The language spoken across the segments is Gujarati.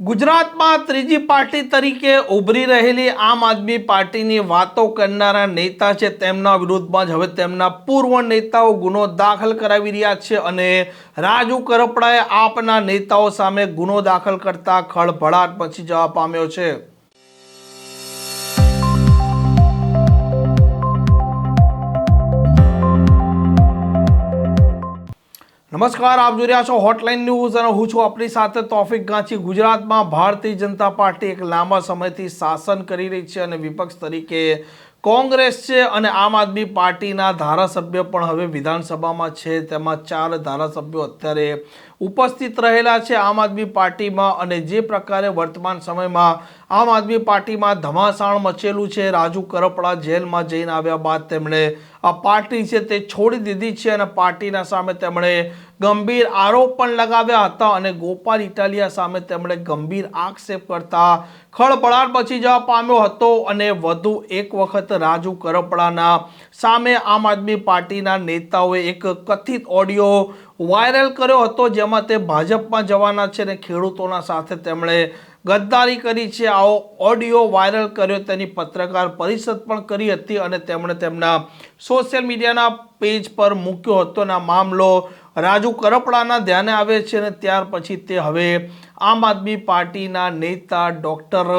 ગુજરાતમાં ત્રીજી પાર્ટી તરીકે ઉભરી રહેલી આમ આદમી પાર્ટીની વાતો કરનારા નેતા છે તેમના વિરુદ્ધમાં જ હવે તેમના પૂર્વ નેતાઓ ગુનો દાખલ કરાવી રહ્યા છે અને રાજુ કરપડાએ આપના નેતાઓ સામે ગુનો દાખલ કરતા ખળભળાટ પછી જવા પામ્યો છે. નમસ્કાર, આપ જોઈ રહ્યા છો હોટલાઇન ન્યૂઝ અને હું છું આપણી સાથે તોફિક ગાંચી ગુજરાતમાં ભારતીય જનતા પાર્ટી એક લાંબા સમયથી શાસન કરી રહી છે અને વિપક્ષ તરીકે કોંગ્રેસ છે અને આમ આદમી પાર્ટીના ધારાસભ્ય પણ હવે વિધાનસભામાં છે. તેમાં ચાર ધારાસભ્યો અત્યારે ઉપસ્થિત રહેલા છે આમ આદમી પાર્ટીમાં અને જે પ્રકારે વર્તમાન સમયમાં આમ આદમી પાર્ટીમાં ધમાસાણ મચેલું છે. રાજુ કરપડા જેલમાં જઈને આવ્યા બાદ તેમણે આ પાર્ટી છે તે છોડી દીધી છે અને પાર્ટીના સામે તેમણે ગંભીર આરોપ પણ લગાવ્યા હતા અને ગોપાલ ઇટાલિયા સામે તેમણે ગંભીર આક્ષેપ કરતા ખળભળાટ બચી જવા પામ્યો હતો અને વધુ એક વખત રાજુ કરપડાના સામે આમ આદમી પાર્ટીના નેતાઓએ એક કથિત ઓડિયો વાયરલ કર્યો હતો, જેમાં તે ભાજપમાં જવાના છે અને ખેડૂતોના સાથે તેમણે ગદ્દારી કરી છે. આવો ઓડિયો વાયરલ કર્યો. તેની પત્રકાર પરિષદ પણ કરી હતી અને તેમણે તેમના સોશિયલ મીડિયાના પેજ પર મૂક્યો હતો અને મામલો રાજુ કરપડાના ધ્યાને આવે છે અને ત્યાર પછી તે હવે આમ આદમી પાર્ટીના નેતા ડૉક્ટર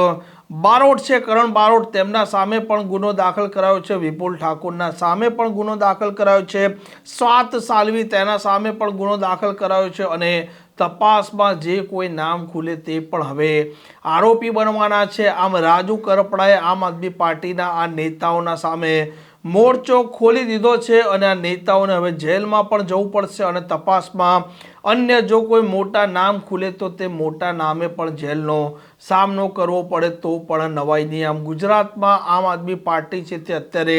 બારોટ છે. કરણ બારોટ તેમના સામે પણ ગુનો દાખલ કરાયો છે. વિપુલ ઠાકોરના સામે પણ ગુનો દાખલ કરાયો છે. સ્વાત સાલવી તેના સામે પણ ગુનો દાખલ કરાયો છે અને તપાસમાં જે કોઈ નામ ખુલે તે પણ હવે આરોપી બનવાના છે. આમ રાજુ કરપડાએ આમ આદમી પાર્ટીના આ નેતાઓના સામે મોરચો ખોલી દીધો છે અને આ નેતાઓને હવે જેલમાં પણ જવું પડશે અને તપાસમાં અન્ય જો કોઈ મોટા નામ ખુલે તો તે મોટા નામે પણ જેલનો સામનો કરવો પડે તો પણ નવાઈ નહીં. આમ ગુજરાતમાં આમ આદમી પાર્ટી છે તે અત્યારે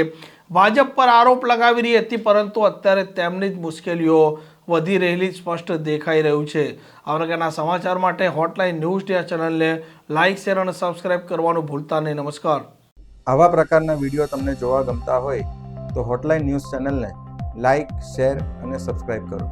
ભાજપ પર આરોપ લગાવી રહી હતી પરંતુ અત્યારે તેમની જ મુશ્કેલીઓ વધી રહેલી સ્પષ્ટ દેખાઈ રહ્યું છે. આ પ્રકારના સમાચાર માટે હોટલાઇન ન્યૂઝ ડે ચેનલને લાઇક શેર અને સબસ્ક્રાઇબ કરવાનું ભૂલતા નહીં. નમસ્કાર. આવા પ્રકારના વીડિયો તમને જોવા ગમતા હોય તો હોટલાઇન ન્યૂઝ ચેનલને લાઇક શેર અને સબસ્ક્રાઇબ કરો.